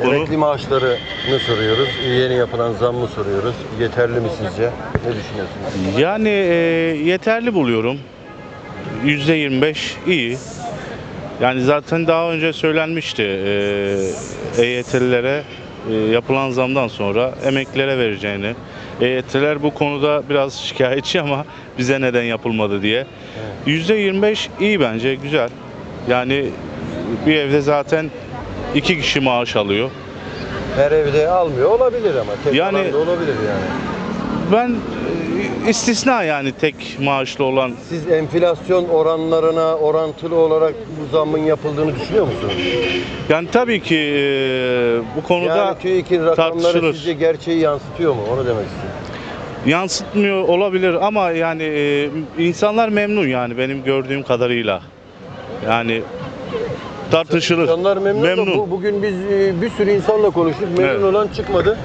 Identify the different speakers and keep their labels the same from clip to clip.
Speaker 1: konu.
Speaker 2: Emekli maaşlarını soruyoruz. Yeni yapılan zammı soruyoruz. Yeterli mi sizce? Ne düşünüyorsunuz?
Speaker 1: Yani e, yeterli buluyorum. %25 iyi. Yani zaten daha önce söylenmişti e, EYT'lilere e, yapılan zamdan sonra emeklilere vereceğini. EYT'liler bu konuda biraz şikayetçi ama bize neden yapılmadı diye. %25 iyi bence, güzel. Yani bir evde zaten iki kişi maaş alıyor.
Speaker 2: Her evde almıyor olabilir ama. Tek
Speaker 1: Yani-
Speaker 2: da olabilir yani.
Speaker 1: Ben e, istisna yani tek maaşlı olan
Speaker 2: Siz enflasyon oranlarına orantılı olarak bu zammın yapıldığını düşünüyor musunuz?
Speaker 1: Yani tabii ki e, bu konuda
Speaker 2: yani TÜİK'in rakamları
Speaker 1: tartışılır.
Speaker 2: sizce gerçeği yansıtıyor mu? Onu demek istiyorum.
Speaker 1: yansıtmıyor olabilir ama yani e, insanlar memnun yani benim gördüğüm kadarıyla. Yani tartışılır.
Speaker 2: İnsanlar memnun,
Speaker 1: Memnun.
Speaker 2: bu, bugün biz e, bir sürü insanla konuştuk. Memnun
Speaker 1: Evet.
Speaker 2: olan çıkmadı.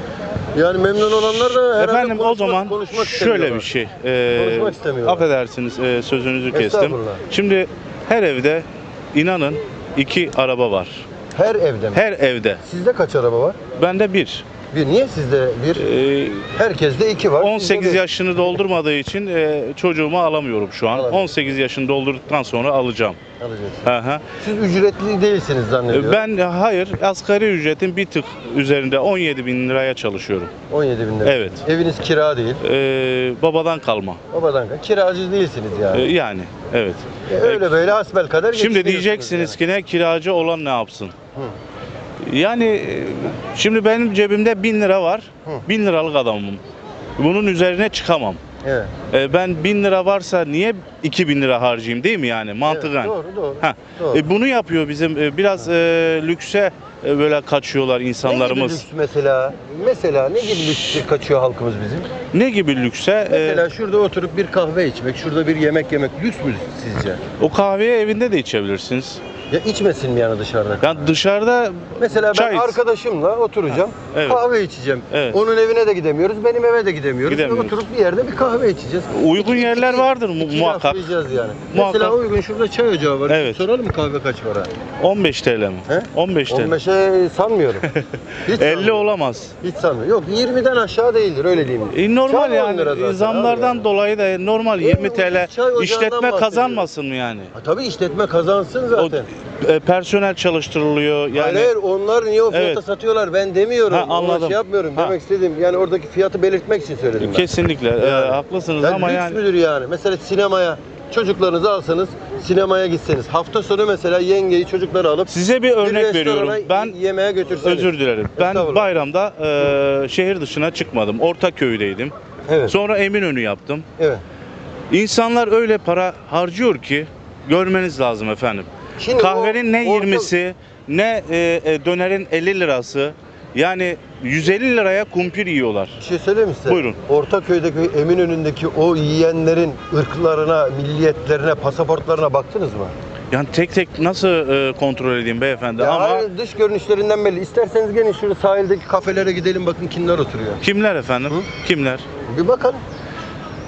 Speaker 2: Yani memnun olanlar da herhalde
Speaker 1: Efendim o
Speaker 2: konuşmak-
Speaker 1: zaman
Speaker 2: konuşmak
Speaker 1: şöyle bir şey. e,
Speaker 2: Konuşmak istemiyorlar.
Speaker 1: affedersiniz e, sözünüzü kestim. Şimdi her evde inanın iki araba var.
Speaker 2: Her evde mi?
Speaker 1: Her evde.
Speaker 2: Sizde kaç araba var?
Speaker 1: Bende bir.
Speaker 2: Bir. Niye sizde bir?
Speaker 1: E,
Speaker 2: Herkeste iki var. sizde
Speaker 1: 18
Speaker 2: bir.
Speaker 1: yaşını doldurmadığı için e, çocuğumu alamıyorum şu an.
Speaker 2: Alamıyorum.
Speaker 1: 18 yaşını doldurduktan sonra alacağım.
Speaker 2: Alacaksınız.
Speaker 1: Hı hı.
Speaker 2: Siz ücretli değilsiniz zannediyorum.
Speaker 1: Ben hayır asgari ücretin bir tık üzerinde 17 bin liraya çalışıyorum.
Speaker 2: 17 bin lira.
Speaker 1: Evet.
Speaker 2: Eviniz kira değil.
Speaker 1: Ee, babadan kalma.
Speaker 2: Babadan kal- Kiracı değilsiniz
Speaker 1: Ee,
Speaker 2: yani.
Speaker 1: yani evet.
Speaker 2: E, öyle böyle hasbel kadar
Speaker 1: Şimdi diyeceksiniz
Speaker 2: yani.
Speaker 1: ki ne kiracı olan ne yapsın? Yani e, şimdi benim cebimde 1000 lira var.
Speaker 2: Hı.
Speaker 1: 1000 liralık adamım. Bunun üzerine çıkamam.
Speaker 2: Evet.
Speaker 1: Ee, ben 1000 lira varsa niye 2000 lira harcayayım değil mi yani mantıken?
Speaker 2: Evet, doğru doğru.
Speaker 1: Ha,
Speaker 2: doğru.
Speaker 1: e, bunu yapıyor bizim e, biraz e, lükse e, böyle kaçıyorlar
Speaker 2: Ne gibi
Speaker 1: insanlarımız.
Speaker 2: lüks mesela? Mesela ne gibi lüks kaçıyor halkımız bizim?
Speaker 1: Ne gibi lükse? E,
Speaker 2: Mesela şurada oturup bir kahve içmek, şurada bir yemek yemek lüks mü sizce?
Speaker 1: o kahveyi evinde de içebilirsiniz.
Speaker 2: Ya içmesin mi yani dışarıda?
Speaker 1: Yani dışarıda
Speaker 2: Mesela ben
Speaker 1: Çay iç.
Speaker 2: arkadaşımla oturacağım,
Speaker 1: evet.
Speaker 2: kahve içeceğim.
Speaker 1: Evet.
Speaker 2: Onun evine de gidemiyoruz, benim eve de gidemiyoruz.
Speaker 1: Gidemiyoruz.
Speaker 2: Oturup bir yerde bir kahve içeceğiz.
Speaker 1: uygun
Speaker 2: İki-
Speaker 1: yerler vardır mu-
Speaker 2: iki
Speaker 1: muhakkak.
Speaker 2: yani.
Speaker 1: Muhakkak.
Speaker 2: Mesela uygun şurada çay ocağı var.
Speaker 1: Evet.
Speaker 2: Soralım mı kahve kaç para?
Speaker 1: 15 TL mi?
Speaker 2: He?
Speaker 1: 15 TL.
Speaker 2: 15'e sanmıyorum. Hiç
Speaker 1: 50
Speaker 2: sanmıyorum.
Speaker 1: olamaz.
Speaker 2: Hiç sanmıyorum. Yok 20'den aşağı değildir öyle diyeyim.
Speaker 1: E, normal
Speaker 2: Çay on
Speaker 1: yani
Speaker 2: lira zaten
Speaker 1: zamlardan
Speaker 2: abi yani.
Speaker 1: dolayı da normal
Speaker 2: En
Speaker 1: 20
Speaker 2: ucuz
Speaker 1: TL
Speaker 2: çay ocağından
Speaker 1: işletme
Speaker 2: bahsediyorum.
Speaker 1: kazanmasın mı yani?
Speaker 2: Ha, tabii işletme kazansın
Speaker 1: O
Speaker 2: zaten.
Speaker 1: E, personel çalıştırılıyor yani.
Speaker 2: Hayır, hayır onlar niye o fiyata
Speaker 1: Evet.
Speaker 2: satıyorlar ben demiyorum.
Speaker 1: Ha,
Speaker 2: Ona
Speaker 1: anladım.
Speaker 2: şey yapmıyorum.
Speaker 1: Ha.
Speaker 2: Demek istediğim yani oradaki fiyatı belirtmek için söyledim ben.
Speaker 1: Kesinlikle e,
Speaker 2: Yani.
Speaker 1: haklısınız
Speaker 2: Yani
Speaker 1: ama
Speaker 2: lüks
Speaker 1: yani
Speaker 2: müdür yani? Mesela sinemaya çocuklarınızı alsanız sinemaya gitseniz. Hafta sonu mesela yengeyi çocukları alıp
Speaker 1: size bir örnek
Speaker 2: restorana
Speaker 1: veriyorum. Ben
Speaker 2: yemeğe götürseniz.
Speaker 1: özür dilerim. Ben
Speaker 2: Estağfurullah.
Speaker 1: bayramda e, şehir dışına çıkmadım. Ortaköy'deydim.
Speaker 2: Evet.
Speaker 1: Sonra Eminönü yaptım.
Speaker 2: Evet.
Speaker 1: İnsanlar öyle para harcıyor ki görmeniz lazım efendim.
Speaker 2: Şimdi
Speaker 1: Kahvenin ne
Speaker 2: orta-
Speaker 1: 20'si ne e, e, dönerin 50 lirası yani 150 liraya kumpir yiyorlar.
Speaker 2: Bir şey söyleyeyim mi size?
Speaker 1: Buyurun.
Speaker 2: Ortaköy'deki Eminönü'ndeki o yiyenlerin ırklarına, milliyetlerine, pasaportlarına baktınız mı?
Speaker 1: Yani tek tek nasıl e, kontrol edeyim beyefendi
Speaker 2: Ya
Speaker 1: ama
Speaker 2: hayır, dış görünüşlerinden belli. İsterseniz gelin şurada sahildeki kafelere gidelim bakın kimler oturuyor.
Speaker 1: kimler efendim?
Speaker 2: Hı?
Speaker 1: Kimler?
Speaker 2: Bir bakalım.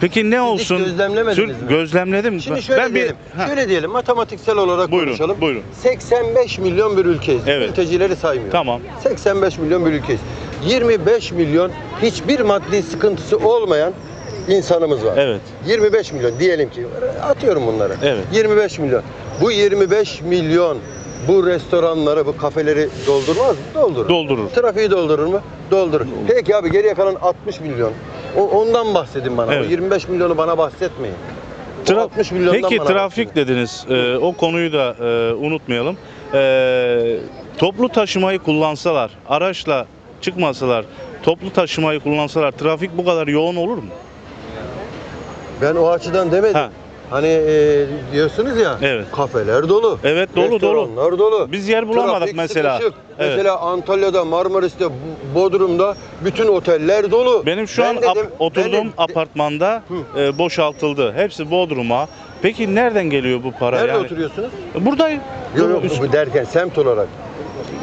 Speaker 1: Peki ne olsun?
Speaker 2: gözlemlemediniz mi?
Speaker 1: Gözlemledim.
Speaker 2: Şimdi şöyle
Speaker 1: ben
Speaker 2: diyelim.
Speaker 1: bir Ha,
Speaker 2: Şöyle diyelim matematiksel olarak
Speaker 1: Buyurun,
Speaker 2: konuşalım.
Speaker 1: buyurun.
Speaker 2: 85 milyon bir ülkeyiz.
Speaker 1: Evet.
Speaker 2: Mültecileri saymıyor.
Speaker 1: Tamam.
Speaker 2: 85 milyon bir ülkeyiz. 25 milyon hiçbir maddi sıkıntısı olmayan insanımız var.
Speaker 1: Evet.
Speaker 2: 25 milyon diyelim ki atıyorum bunları.
Speaker 1: Evet.
Speaker 2: 25 milyon. Bu 25 milyon bu restoranları, bu kafeleri doldurmaz mı? Doldurur.
Speaker 1: Doldurur.
Speaker 2: Trafiği doldurur mu? Doldurur. Peki abi geriye kalan 60 milyon. O, ondan bahsedin bana.
Speaker 1: Evet.
Speaker 2: O 25 milyonu bana bahsetmeyin.
Speaker 1: Tra-
Speaker 2: 60 milyondan
Speaker 1: Peki
Speaker 2: bana
Speaker 1: trafik
Speaker 2: bahsedin.
Speaker 1: dediniz. E, o konuyu da e, unutmayalım. E, toplu taşımayı kullansalar, araçla çıkmasalar, toplu taşımayı kullansalar trafik bu kadar yoğun olur mu?
Speaker 2: Ben o açıdan demedim.
Speaker 1: Ha.
Speaker 2: Hani e, diyorsunuz ya
Speaker 1: Evet.
Speaker 2: kafeler dolu.
Speaker 1: Evet, dolu, dolu.
Speaker 2: restoranlar dolu.
Speaker 1: Biz yer bulamadık
Speaker 2: Trafik
Speaker 1: mesela.
Speaker 2: sıkışık.
Speaker 1: Evet.
Speaker 2: Mesela Antalya'da, Marmaris'te, Bodrum'da bütün oteller dolu.
Speaker 1: Benim şu
Speaker 2: Ben
Speaker 1: an
Speaker 2: dedim-
Speaker 1: ap- oturduğum
Speaker 2: ben de-
Speaker 1: apartmanda e, boşaltıldı. Hepsi Bodrum'a. Peki nereden geliyor bu para?
Speaker 2: Nerede
Speaker 1: yani?
Speaker 2: oturuyorsunuz?
Speaker 1: Buradayım.
Speaker 2: Yok yok bu derken semt olarak.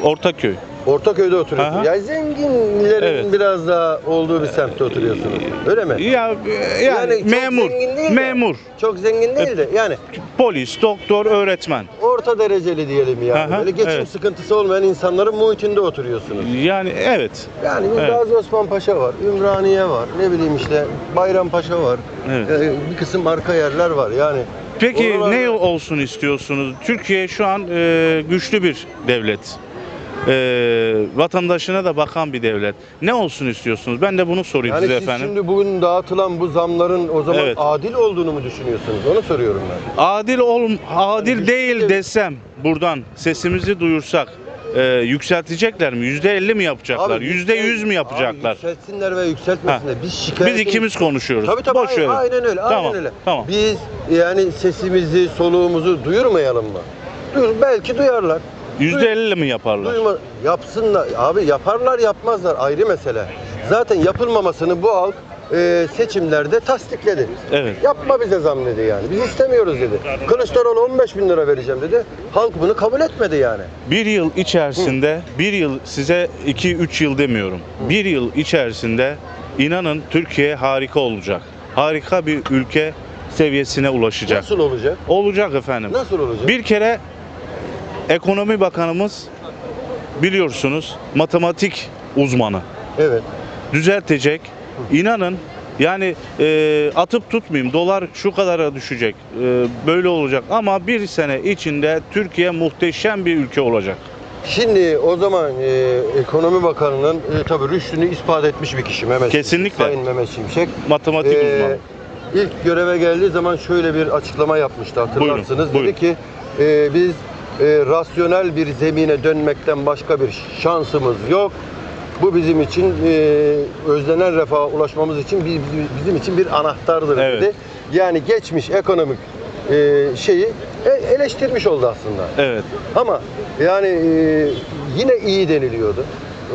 Speaker 1: Ortaköy.
Speaker 2: Ortaköy'de oturuyorsun.
Speaker 1: Aha.
Speaker 2: Yani zenginlerin
Speaker 1: Evet.
Speaker 2: biraz daha olduğu bir semtte oturuyorsunuz. Öyle mi?
Speaker 1: Ya e, yani,
Speaker 2: çok
Speaker 1: memur,
Speaker 2: zengin değil de-
Speaker 1: memur,
Speaker 2: Çok zengin değil de yani
Speaker 1: polis, doktor, öğretmen.
Speaker 2: orta dereceli diyelim yani.
Speaker 1: Aha,
Speaker 2: Böyle geçim
Speaker 1: evet.
Speaker 2: sıkıntısı olmayan insanların muhitinde oturuyorsunuz.
Speaker 1: Yani evet.
Speaker 2: Yani
Speaker 1: Evet.
Speaker 2: Gazi Osman Paşa var, Ümraniye var, ne bileyim işte Bayrampaşa var.
Speaker 1: Evet.
Speaker 2: Ee, bir kısım arka yerler var yani.
Speaker 1: Peki
Speaker 2: Oralarda-
Speaker 1: ne olsun istiyorsunuz? Türkiye şu an e, güçlü bir devlet. E, vatandaşına da bakan bir devlet. Ne olsun istiyorsunuz? Ben de bunu sorayım
Speaker 2: Yani
Speaker 1: size
Speaker 2: siz
Speaker 1: efendim.
Speaker 2: şimdi bugün dağıtılan bu zamların o zaman
Speaker 1: Evet.
Speaker 2: adil olduğunu mu düşünüyorsunuz? Onu soruyorum ben.
Speaker 1: Adil ol adil değil desem buradan sesimizi duyursak e, yükseltecekler mi? Yüzde elli mi yapacaklar?
Speaker 2: Abi
Speaker 1: Yüzde yüz mü yapacaklar?
Speaker 2: Abi yükseltsinler ve yükseltmesinler. Biz şikayet
Speaker 1: Biz ikimiz konuşuyoruz.
Speaker 2: Tabii tabii
Speaker 1: Boş
Speaker 2: aynen,
Speaker 1: verin.
Speaker 2: aynen öyle.
Speaker 1: Tamam,
Speaker 2: Aynen öyle.
Speaker 1: tamam.
Speaker 2: Biz yani sesimizi, soluğumuzu duyurmayalım mı? Duyur, belki duyarlar.
Speaker 1: Yüzde elli mi yaparlar?
Speaker 2: Duyma, yapsınlar. Abi yaparlar yapmazlar ayrı mesele. Zaten yapılmamasını bu halk e, seçimlerde tasdikledi.
Speaker 1: Evet.
Speaker 2: Yapma bize zam dedi yani. Biz istemiyoruz dedi. Kılıçdaroğlu 15 bin lira vereceğim dedi. Halk bunu kabul etmedi yani.
Speaker 1: Bir yıl içerisinde, bir yıl size 2-3 yıl demiyorum. Bir yıl içerisinde inanın Türkiye harika olacak. Harika bir ülke seviyesine ulaşacak.
Speaker 2: Nasıl olacak?
Speaker 1: Olacak efendim.
Speaker 2: Nasıl olacak?
Speaker 1: Bir kere ekonomi bakanımız biliyorsunuz matematik uzmanı
Speaker 2: Evet.
Speaker 1: düzeltecek. İnanın yani e, atıp tutmayayım dolar şu kadara düşecek e, böyle olacak ama bir sene içinde Türkiye muhteşem bir ülke olacak.
Speaker 2: Şimdi o zaman e, Ekonomi Bakanı'nın e, tabii rüştünü ispat etmiş bir kişi Mehmet
Speaker 1: Kesinlikle.
Speaker 2: Sayın Mehmet Şimşek.
Speaker 1: Matematik
Speaker 2: Ee,
Speaker 1: uzmanı.
Speaker 2: İlk göreve geldiği zaman şöyle bir açıklama yapmıştı hatırlarsınız.
Speaker 1: Buyurun,
Speaker 2: Dedi ki e, biz e, rasyonel bir zemine dönmekten başka bir şansımız yok. Bu bizim için e, özlenen refaha ulaşmamız için bir- bizim, için bir anahtardır
Speaker 1: Evet.
Speaker 2: dedi. Yani geçmiş ekonomik e, şeyi e- eleştirmiş oldu aslında.
Speaker 1: Evet.
Speaker 2: Ama yani e, yine iyi deniliyordu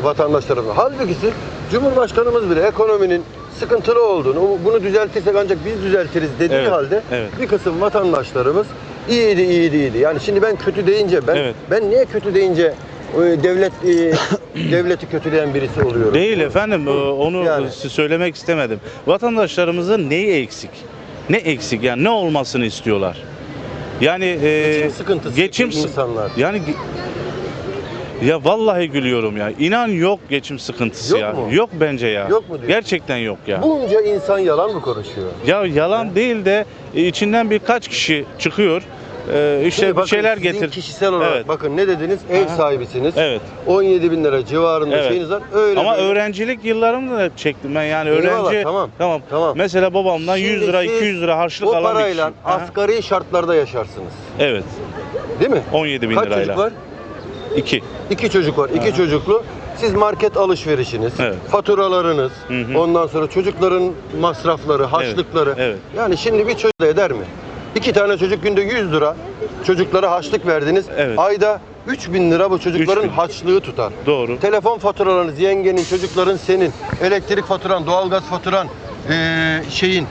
Speaker 2: vatandaşlarımız. Halbuki siz, Cumhurbaşkanımız bile ekonominin sıkıntılı olduğunu, bunu düzeltirsek ancak biz düzeltiriz dediği
Speaker 1: Evet,
Speaker 2: halde
Speaker 1: evet.
Speaker 2: bir kısım vatandaşlarımız iyiydi, iyiydi, iyiydi. Yani şimdi ben kötü deyince ben
Speaker 1: Evet.
Speaker 2: ben niye kötü deyince e, devlet e, devleti kötüleyen birisi oluyorum?
Speaker 1: Değil efendim e, onu
Speaker 2: Yani.
Speaker 1: söylemek istemedim. Vatandaşlarımızın neyi eksik? Ne eksik yani ne olmasını istiyorlar? Yani e,
Speaker 2: Geçim sıkıntısı
Speaker 1: geçim sı-
Speaker 2: insanlar.
Speaker 1: Yani ge- ya vallahi gülüyorum ya. İnan yok geçim sıkıntısı
Speaker 2: Yok
Speaker 1: ya.
Speaker 2: mu?
Speaker 1: Yok bence ya.
Speaker 2: Yok mu diyorsun?
Speaker 1: Gerçekten yok ya.
Speaker 2: Bunca insan yalan mı konuşuyor?
Speaker 1: Ya yalan değil de içinden birkaç kişi çıkıyor. e, işte
Speaker 2: Şimdi
Speaker 1: bir şeyler
Speaker 2: sizin
Speaker 1: getir.
Speaker 2: kişisel olarak
Speaker 1: Evet.
Speaker 2: bakın ne dediniz? Ev
Speaker 1: Aha.
Speaker 2: sahibisiniz.
Speaker 1: Evet.
Speaker 2: 17 bin lira civarında
Speaker 1: Evet.
Speaker 2: şeyiniz var. Öyle
Speaker 1: Ama
Speaker 2: böyle.
Speaker 1: öğrencilik yıllarımda da çektim ben yani
Speaker 2: Eyvallah,
Speaker 1: öğrenci.
Speaker 2: tamam,
Speaker 1: Tamam.
Speaker 2: tamam.
Speaker 1: Mesela babamdan 100
Speaker 2: Şimdi
Speaker 1: lira
Speaker 2: siz
Speaker 1: 200 lira harçlık
Speaker 2: o
Speaker 1: alan bir
Speaker 2: parayla
Speaker 1: kişi. Aha.
Speaker 2: asgari şartlarda yaşarsınız.
Speaker 1: Evet.
Speaker 2: Değil mi?
Speaker 1: 17 bin
Speaker 2: Kaç
Speaker 1: lirayla.
Speaker 2: çocuk var?
Speaker 1: 2.
Speaker 2: İki çocuk var. İki çocuklu. Siz market alışverişiniz,
Speaker 1: Evet.
Speaker 2: faturalarınız,
Speaker 1: Hı hı.
Speaker 2: ondan sonra çocukların masrafları, harçlıkları.
Speaker 1: evet.
Speaker 2: Yani şimdi bir çocuk da eder mi? İki tane çocuk günde 100 lira çocuklara harçlık verdiniz.
Speaker 1: Evet.
Speaker 2: Ayda 3000 lira bu çocukların
Speaker 1: 3000.
Speaker 2: harçlığı tutar.
Speaker 1: Doğru.
Speaker 2: Telefon faturalarınız, yengenin, çocukların senin, elektrik faturan, doğalgaz faturan, eee, şeyin,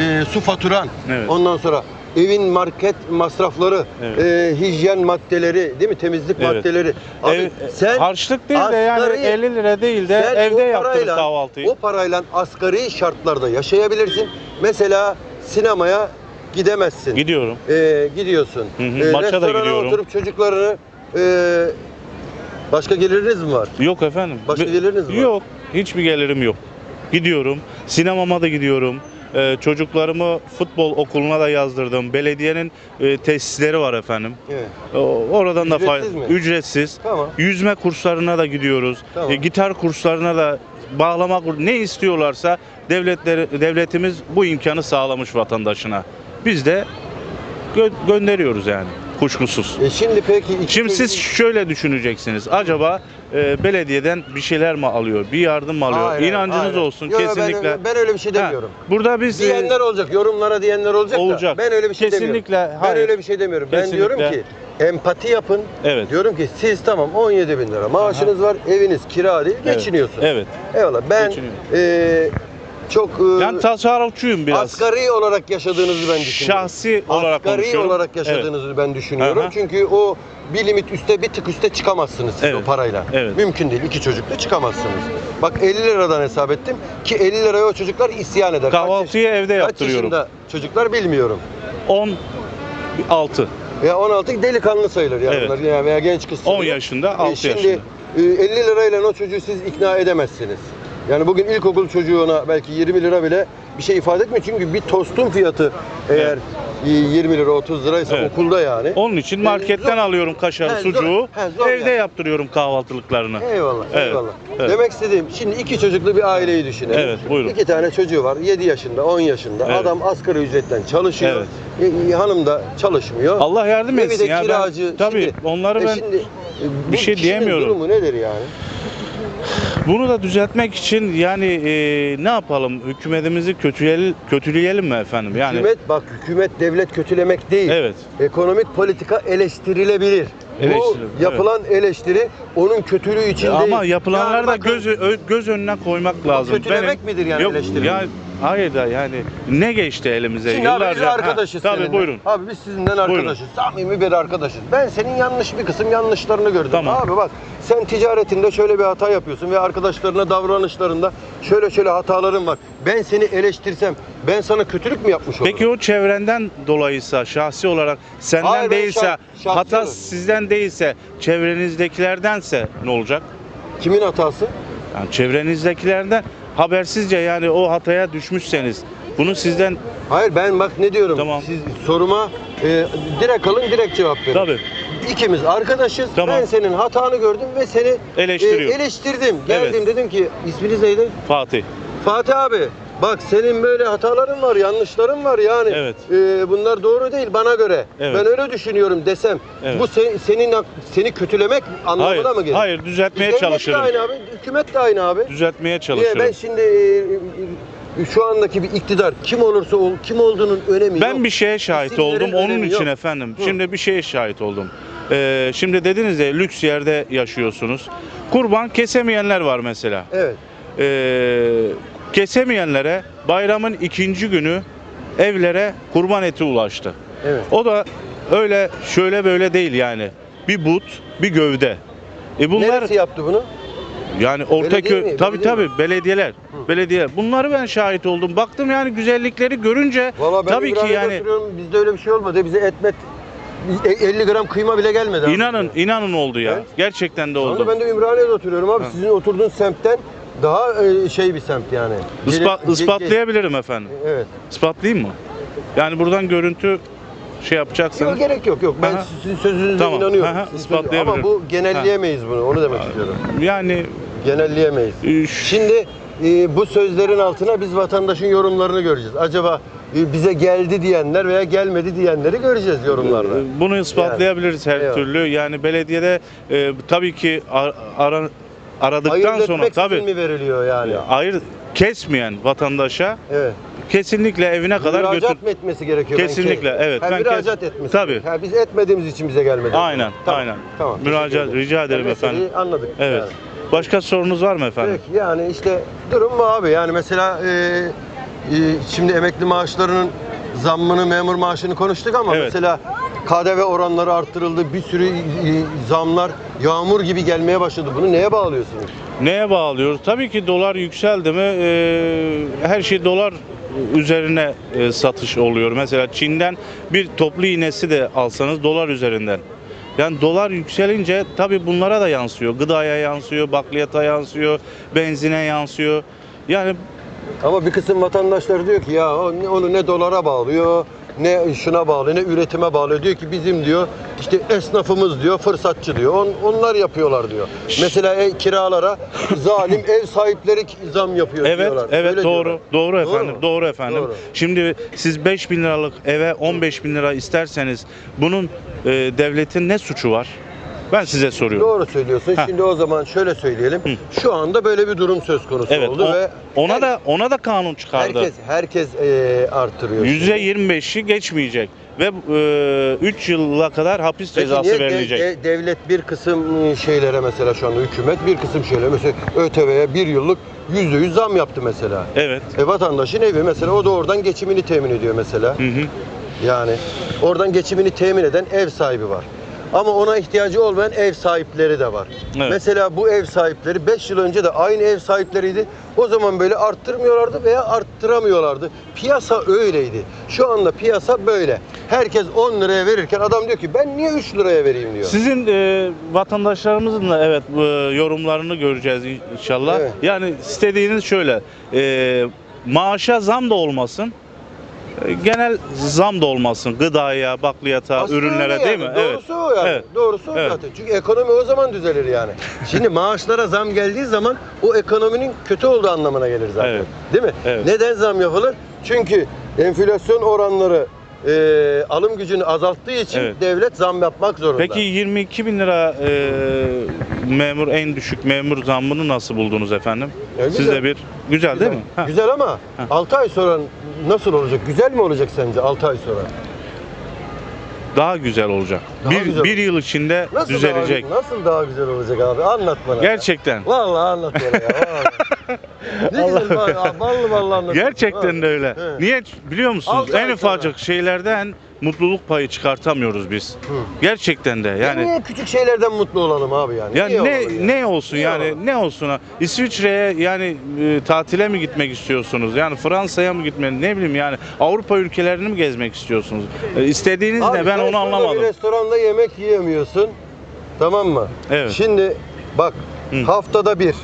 Speaker 2: eee, su faturan,
Speaker 1: Evet.
Speaker 2: ondan sonra evin market masrafları,
Speaker 1: Evet.
Speaker 2: eee, hijyen maddeleri, değil mi? Temizlik
Speaker 1: Evet.
Speaker 2: maddeleri. Abi
Speaker 1: Ev-
Speaker 2: sen
Speaker 1: harçlık değil de yani
Speaker 2: asgari-
Speaker 1: 50 lira değil de evde
Speaker 2: parayla-
Speaker 1: kahvaltıyı.
Speaker 2: O parayla asgari şartlarda yaşayabilirsin. Mesela sinemaya gidemezsin.
Speaker 1: Gidiyorum.
Speaker 2: Eee, gidiyorsun.
Speaker 1: Hı hı, maça da gidiyorum.
Speaker 2: oturup çocuklarını eee, başka geliriniz mi var?
Speaker 1: Yok efendim.
Speaker 2: Başka
Speaker 1: Bi-
Speaker 2: geliriniz var?
Speaker 1: Yok. Hiçbir gelirim yok. Gidiyorum. Sinemama da gidiyorum. Ee, çocuklarımı futbol okuluna da yazdırdım. Belediyenin e, tesisleri var efendim.
Speaker 2: Evet.
Speaker 1: O- oradan da
Speaker 2: Ücretsiz mi?
Speaker 1: ücretsiz.
Speaker 2: Tamam.
Speaker 1: Yüzme kurslarına da gidiyoruz.
Speaker 2: Tamam.
Speaker 1: E, gitar kurslarına da bağlama kur- ne istiyorlarsa devletleri devletimiz bu imkanı sağlamış vatandaşına. Biz de gö- gönderiyoruz yani kuşkusuz.
Speaker 2: E şimdi peki iki
Speaker 1: Şimdi siz şöyle düşüneceksiniz. Acaba e, belediyeden bir şeyler mi alıyor? Bir yardım mı alıyor?
Speaker 2: Hayır,
Speaker 1: İnancınız
Speaker 2: hayır.
Speaker 1: olsun
Speaker 2: Yo,
Speaker 1: kesinlikle.
Speaker 2: Ben, ben öyle bir şey
Speaker 1: Ha,
Speaker 2: demiyorum.
Speaker 1: burada biz e,
Speaker 2: Diyenler olacak, yorumlara diyenler olacak,
Speaker 1: Olacak.
Speaker 2: da ben öyle bir şey
Speaker 1: Kesinlikle,
Speaker 2: demiyorum.
Speaker 1: hayır.
Speaker 2: Ben öyle bir şey demiyorum. Ben
Speaker 1: Kesinlikle.
Speaker 2: diyorum ki empati yapın.
Speaker 1: evet.
Speaker 2: Diyorum ki siz tamam 17 bin lira maaşınız var, eviniz kira değil,
Speaker 1: Evet.
Speaker 2: geçiniyorsunuz.
Speaker 1: Evet.
Speaker 2: Eyvallah ben e, çok e,
Speaker 1: Yani tasarrufçuyum biraz.
Speaker 2: asgari olarak yaşadığınızı ben düşünüyorum.
Speaker 1: Şahsi olarak
Speaker 2: asgari
Speaker 1: konuşuyorum.
Speaker 2: olarak yaşadığınızı ben düşünüyorum.
Speaker 1: Aha.
Speaker 2: Çünkü o bir limit üste bir tık üste çıkamazsınız siz
Speaker 1: Evet.
Speaker 2: o parayla.
Speaker 1: Evet.
Speaker 2: Mümkün değil. iki çocukla çıkamazsınız. Bak 50 liradan hesap ettim ki 50 liraya o çocuklar isyan eder. Kaç yaş-
Speaker 1: Kahvaltıyı evde
Speaker 2: Kaç
Speaker 1: yaptırıyorum.
Speaker 2: yaşında çocuklar bilmiyorum.
Speaker 1: 16.
Speaker 2: Ya 16 delikanlı sayılır yani
Speaker 1: Evet.
Speaker 2: bunlar ya veya genç kız
Speaker 1: 10
Speaker 2: sayılır.
Speaker 1: yaşında,
Speaker 2: E,
Speaker 1: 6
Speaker 2: Şimdi
Speaker 1: yaşında.
Speaker 2: e, 50 lirayla o çocuğu siz ikna edemezsiniz. Yani bugün ilkokul çocuğuna belki 20 lira bile bir şey ifade etmiyor. Çünkü bir tostun fiyatı eğer e, 20 lira 30 liraysa
Speaker 1: Evet.
Speaker 2: okulda yani.
Speaker 1: Onun için
Speaker 2: E,
Speaker 1: marketten alıyorum kaşarı,
Speaker 2: He, zor-
Speaker 1: sucuğu.
Speaker 2: he, zor
Speaker 1: evde
Speaker 2: yani.
Speaker 1: yaptırıyorum kahvaltılıklarını.
Speaker 2: Eyvallah,
Speaker 1: Evet,
Speaker 2: eyvallah.
Speaker 1: evet.
Speaker 2: Demek istediğim, şimdi iki çocuklu bir aileyi düşünelim.
Speaker 1: Evet, buyurun.
Speaker 2: İki tane çocuğu var, 7 yaşında, 10 yaşında.
Speaker 1: Evet.
Speaker 2: Adam asgari ücretten çalışıyor. E, e, hanım da çalışmıyor.
Speaker 1: Allah yardım
Speaker 2: Evi de
Speaker 1: etsin ya. Ben-
Speaker 2: kiracı.
Speaker 1: tabii
Speaker 2: Şimdi-
Speaker 1: onları
Speaker 2: E
Speaker 1: ben
Speaker 2: şimdi, e, bu
Speaker 1: bir şey
Speaker 2: kişinin
Speaker 1: diyemiyorum.
Speaker 2: durumu nedir yani?
Speaker 1: Bunu da düzeltmek için yani e, ne yapalım? Hükümetimizi kötüleyelim, kötüleyelim mi efendim? Yani
Speaker 2: Hükümet bak hükümet devlet kötülemek değil.
Speaker 1: Evet.
Speaker 2: Ekonomik politika eleştirilebilir.
Speaker 1: Eleştirilir,
Speaker 2: Bu yapılan eleştiri onun kötülüğü için değil.
Speaker 1: ama yapılanlar
Speaker 2: Yani
Speaker 1: da
Speaker 2: bakın,
Speaker 1: göz ö- göz önüne koymak lazım.
Speaker 2: kötülemek midir yani
Speaker 1: Yok,
Speaker 2: eleştiri?
Speaker 1: Ya hayır da yani ne geçti elimize
Speaker 2: Şimdi abi biz
Speaker 1: yıllarca? Ha,
Speaker 2: arkadaşız
Speaker 1: tabii
Speaker 2: seninle.
Speaker 1: buyurun.
Speaker 2: Abi biz sizinden arkadaşız. Samimi bir arkadaşız. Ben senin yanlış bir kısım yanlışlarını gördüm.
Speaker 1: Tamam.
Speaker 2: Abi bak sen ticaretinde şöyle bir hata yapıyorsun ve arkadaşlarına davranışlarında şöyle şöyle hataların var. Ben seni eleştirsem ben sana kötülük mü yapmış olurum?
Speaker 1: Peki o çevrenden dolayıysa şahsi olarak senden
Speaker 2: Hayır, ben
Speaker 1: değilse
Speaker 2: şah- şahsi
Speaker 1: hata
Speaker 2: olarak.
Speaker 1: sizden değilse çevrenizdekilerdense ne olacak?
Speaker 2: Kimin hatası?
Speaker 1: Yani çevrenizdekilerden habersizce yani o hataya düşmüşseniz bunu sizden
Speaker 2: Hayır ben bak ne diyorum.
Speaker 1: Tamam.
Speaker 2: Siz soruma e, direkt alın direkt cevap verin.
Speaker 1: tabii
Speaker 2: İkimiz arkadaşız.
Speaker 1: Tamam.
Speaker 2: Ben senin hatanı gördüm ve seni
Speaker 1: Eleştiriyor.
Speaker 2: e, eleştirdim. Geldim
Speaker 1: Evet.
Speaker 2: dedim ki isminiz neydi?
Speaker 1: Fatih.
Speaker 2: Fatih abi bak senin böyle hataların var, yanlışların var yani.
Speaker 1: Evet.
Speaker 2: e, bunlar doğru değil bana göre.
Speaker 1: Evet.
Speaker 2: Ben öyle düşünüyorum desem.
Speaker 1: Evet.
Speaker 2: Bu se- senin seni kötülemek anlamına
Speaker 1: Hayır,
Speaker 2: mı gelir?
Speaker 1: hayır düzeltmeye
Speaker 2: Devlet de
Speaker 1: çalışırım.
Speaker 2: aynı abi, hükümet de aynı abi.
Speaker 1: Düzeltmeye
Speaker 2: Niye?
Speaker 1: çalışırım.
Speaker 2: Ben şimdi e, şu andaki bir iktidar kim olursa ol, kim olduğunun önemi
Speaker 1: Ben
Speaker 2: yok.
Speaker 1: bir şeye şahit
Speaker 2: İsimlerin
Speaker 1: oldum onun
Speaker 2: önemi
Speaker 1: için
Speaker 2: yok.
Speaker 1: efendim.
Speaker 2: Hı.
Speaker 1: Şimdi bir şeye şahit oldum. Ee, şimdi dediniz ya lüks yerde yaşıyorsunuz. Kurban kesemeyenler var mesela.
Speaker 2: Evet.
Speaker 1: Ee, kesemeyenlere bayramın ikinci günü evlere kurban eti ulaştı.
Speaker 2: Evet.
Speaker 1: O da öyle şöyle böyle değil yani. Bir but, bir gövde. E bunlar
Speaker 2: Neresi yaptı bunu?
Speaker 1: yani
Speaker 2: Belediye
Speaker 1: Ortaköy
Speaker 2: mi?
Speaker 1: tabii
Speaker 2: Belediye
Speaker 1: tabii
Speaker 2: mi?
Speaker 1: belediyeler. Belediye. Bunları ben şahit oldum. Baktım yani güzellikleri görünce
Speaker 2: Valla ben
Speaker 1: tabii ki yani
Speaker 2: oturuyorum. Bizde öyle bir şey olmadı. Bize etmet 50 gram kıyma bile gelmedi. abi.
Speaker 1: inanın inanın oldu ya.
Speaker 2: Evet.
Speaker 1: Gerçekten de oldu.
Speaker 2: ben de Ümraniye'de oturuyorum abi. Sizin oturduğunuz semtten daha e, şey bir semt yani.
Speaker 1: Ispa-
Speaker 2: Gelip-
Speaker 1: ispatlayabilirim efendim.
Speaker 2: Evet.
Speaker 1: İspatlayayım mı? Yani buradan görüntü şey
Speaker 2: Yok
Speaker 1: yapacaksanız.
Speaker 2: gerek yok yok. Ben
Speaker 1: Aha.
Speaker 2: sizin sözünüze
Speaker 1: Tamam.
Speaker 2: inanıyorum.
Speaker 1: Aha,
Speaker 2: Sizin
Speaker 1: ispatlayabilirim.
Speaker 2: Ama bu genelleyemeyiz bunu. Onu demek istiyorum.
Speaker 1: Yani
Speaker 2: Genelleyemeyiz.
Speaker 1: e, ş-
Speaker 2: Şimdi e, bu sözlerin altına biz vatandaşın yorumlarını göreceğiz. Acaba e, bize geldi diyenler veya gelmedi diyenleri göreceğiz yorumlarda.
Speaker 1: bunu ispatlayabiliriz her
Speaker 2: Eyvallah.
Speaker 1: türlü. Yani belediyede e, tabii ki ar- ara- aradıktan
Speaker 2: Ayırt
Speaker 1: sonra
Speaker 2: etmeksizin
Speaker 1: tabii
Speaker 2: mi veriliyor yani?
Speaker 1: ayır kesmeyen vatandaşa
Speaker 2: Evet.
Speaker 1: kesinlikle evine kadar
Speaker 2: müracaat
Speaker 1: götür.
Speaker 2: mı etmesi gerekiyor? Ben
Speaker 1: Kesinlikle,
Speaker 2: ke-
Speaker 1: evet.
Speaker 2: Ha,
Speaker 1: Ben
Speaker 2: müracaat
Speaker 1: kes-
Speaker 2: etmesi.
Speaker 1: Tabii.
Speaker 2: Ha, biz etmediğimiz için bize gelmedi.
Speaker 1: Aynen,
Speaker 2: Tamam,
Speaker 1: aynen.
Speaker 2: Tamam.
Speaker 1: Müracaat
Speaker 2: teşekkür
Speaker 1: rica ederim
Speaker 2: Meseleyi
Speaker 1: efendim.
Speaker 2: Anladık.
Speaker 1: Evet.
Speaker 2: yani.
Speaker 1: Başka sorunuz var mı efendim?
Speaker 2: Peki yani işte durum bu abi. Yani mesela e, e, şimdi emekli maaşlarının zammını, memur maaşını konuştuk ama
Speaker 1: Evet.
Speaker 2: mesela KDV oranları arttırıldı. Bir sürü zamlar yağmur gibi gelmeye başladı. Bunu neye bağlıyorsunuz?
Speaker 1: Neye bağlıyoruz? Tabii ki dolar yükseldi mi e, her şey dolar üzerine e, satış oluyor. Mesela Çin'den bir toplu iğnesi de alsanız dolar üzerinden. Yani dolar yükselince tabii bunlara da yansıyor. Gıdaya yansıyor, bakliyata yansıyor, benzine yansıyor. Yani
Speaker 2: Ama bir kısım vatandaşlar diyor ki ya onu ne dolara bağlıyor, ne şuna bağlıyor, ne üretime bağlıyor. Diyor ki bizim diyor işte esnafımız diyor fırsatçı diyor. On- onlar yapıyorlar diyor. Mesela e, kiralara zalim ev sahipleri zam yapıyor
Speaker 1: evet,
Speaker 2: diyorlar.
Speaker 1: evet
Speaker 2: Öyle
Speaker 1: doğru.
Speaker 2: diyorlar.
Speaker 1: Doğru efendim.
Speaker 2: mu?
Speaker 1: Doğru efendim.
Speaker 2: Doğru.
Speaker 1: Şimdi siz 5 bin liralık eve 15 bin lira isterseniz bunun e, devletin ne suçu var? Ben size soruyorum.
Speaker 2: Doğru söylüyorsun.
Speaker 1: Heh.
Speaker 2: Şimdi o zaman şöyle söyleyelim. Şu anda böyle bir durum söz konusu
Speaker 1: Evet.
Speaker 2: oldu
Speaker 1: o-
Speaker 2: ve
Speaker 1: ona
Speaker 2: her-
Speaker 1: da ona da kanun çıkardı.
Speaker 2: herkes herkes e, arttırıyor. şimdi.
Speaker 1: %25'i geçmeyecek. ve 3 yıla kadar hapis
Speaker 2: Peki
Speaker 1: cezası
Speaker 2: niye de-
Speaker 1: verilecek.
Speaker 2: de- devlet bir kısım e, şeylere mesela şu anda hükümet bir kısım şeylere mesela ÖTV'ye bir yıllık yüzde yüz zam yaptı mesela.
Speaker 1: Evet.
Speaker 2: E vatandaşın evi mesela o da oradan geçimini temin ediyor mesela.
Speaker 1: Hı hı.
Speaker 2: Yani oradan geçimini temin eden ev sahibi var. Ama ona ihtiyacı olmayan ev sahipleri de var.
Speaker 1: Evet.
Speaker 2: Mesela bu ev sahipleri 5 yıl önce de aynı ev sahipleriydi. O zaman böyle arttırmıyorlardı veya arttıramıyorlardı. Piyasa öyleydi. Şu anda piyasa böyle. Herkes 10 liraya verirken adam diyor ki ben niye 3 liraya vereyim diyor.
Speaker 1: Sizin e, vatandaşlarımızın da evet bu yorumlarını göreceğiz inşallah.
Speaker 2: Evet.
Speaker 1: Yani istediğiniz şöyle e, maaşa zam da olmasın. E, Genel zam da olmasın. Gıdaya, bakliyata,
Speaker 2: Aslında
Speaker 1: ürünlere
Speaker 2: öyle
Speaker 1: değil
Speaker 2: yani.
Speaker 1: mi?
Speaker 2: Doğrusu o yani.
Speaker 1: Evet.
Speaker 2: Doğrusu o
Speaker 1: Evet.
Speaker 2: zaten. Çünkü ekonomi o zaman düzelir yani. Şimdi maaşlara zam geldiği zaman o ekonominin kötü olduğu anlamına gelir zaten.
Speaker 1: Evet.
Speaker 2: Değil mi?
Speaker 1: Evet.
Speaker 2: Neden zam yapılır? Çünkü enflasyon oranları e, alım gücünü azalttığı için
Speaker 1: Evet.
Speaker 2: devlet zam yapmak zorunda.
Speaker 1: Peki 22 bin lira e, memur en düşük memur zammını nasıl buldunuz efendim? Siz
Speaker 2: güzel.
Speaker 1: de bir güzel, değil mi? Ha.
Speaker 2: Güzel ama
Speaker 1: Ha.
Speaker 2: 6 ay sonra nasıl olacak? Güzel mi olacak sence 6 ay sonra?
Speaker 1: Daha güzel olacak.
Speaker 2: Daha
Speaker 1: bir,
Speaker 2: güzel
Speaker 1: bir yıl içinde
Speaker 2: Nasıl
Speaker 1: düzelecek.
Speaker 2: Daha, nasıl daha güzel olacak abi? Anlat bana. ya.
Speaker 1: Gerçekten.
Speaker 2: Vallahi anlat bana ya. Vallahi. ne
Speaker 1: Allah-
Speaker 2: güzel ballı ballı anlat.
Speaker 1: Gerçekten de öyle.
Speaker 2: He.
Speaker 1: Niye biliyor musunuz?
Speaker 2: Altı
Speaker 1: en ufacık şeylerden mutluluk payı çıkartamıyoruz biz.
Speaker 2: Hı.
Speaker 1: Gerçekten de
Speaker 2: Yani niye küçük şeylerden mutlu olalım abi yani?
Speaker 1: ya
Speaker 2: Niye
Speaker 1: ne
Speaker 2: olalım
Speaker 1: ne olsun
Speaker 2: Niye
Speaker 1: yani
Speaker 2: olalım?
Speaker 1: ne olsun ha? İsviçre'ye yani e, tatile mi gitmek istiyorsunuz? Yani Fransa'ya mı gitmeli? Ne bileyim yani Avrupa ülkelerini mi gezmek istiyorsunuz? E, istediğiniz
Speaker 2: Abi
Speaker 1: ne? Ben onu anlamadım.
Speaker 2: Bir restoranda yemek yiyemiyorsun. Tamam mı?
Speaker 1: Evet.
Speaker 2: Şimdi bak
Speaker 1: Hı.
Speaker 2: haftada bir